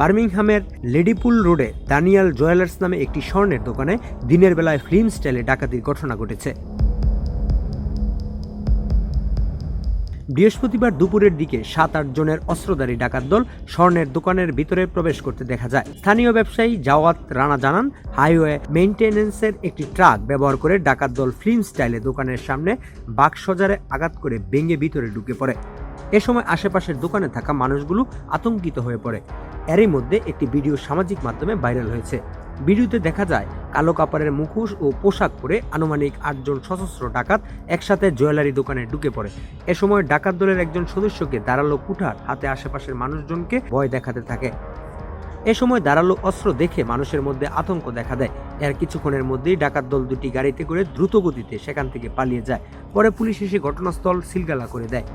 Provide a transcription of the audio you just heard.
বার্মিংহামের লেডিপুল রোডে দানিয়াল জুয়েলার্স নামে একটি স্বর্ণের দোকানে দিনের বেলায় ফিল্ম স্টাইলে ডাকাতির ঘটনা ঘটেছে। বৃহস্পতিবার দুপুরের দিকে সাত আট জনের অস্ত্রধারী ডাকাত দল স্বর্ণের দোকানের ভিতরে প্রবেশ করতে দেখা যায়। স্থানীয় ব্যবসায়ী জাওয়াত রানা জানান, হাইওয়ে মেইনটেনেন্সের একটি ট্রাক ব্যবহার করে ডাকাত দল ফিল্ম স্টাইলে দোকানের সামনে বাক্সজারে আঘাত করে ভেঙে ভিতরে ঢুকে পড়ে। এ সময় আশেপাশের দোকানে থাকা মানুষগুলো আতঙ্কিত হয়ে পড়ে। এরই মধ্যে একটি ভিডিও সামাজিক মাধ্যমে ভাইরাল হয়েছে। ভিডিওতে দেখা যায়, কালো কাপড়ের মুখোশ ও পোশাক পরে আনুমানিক আটজন সশস্ত্র ডাকাত একসাথে জুয়েলারি দোকানে ঢুকে পড়ে। এ সময় ডাকাত দলের একজন সদস্যকে দাঁড়াল কুঠার হাতে আশেপাশের মানুষজনকে ভয় দেখাতে থাকে। এ সময় দাঁড়াল অস্ত্র দেখে মানুষের মধ্যে আতঙ্ক দেখা দেয়। এর কিছুক্ষণের মধ্যেই ডাকাত দল দুটি গাড়িতে করে দ্রুত গতিতে সেখান থেকে পালিয়ে যায়। পরে পুলিশ এসে ঘটনাস্থল সিলগালা করে দেয়।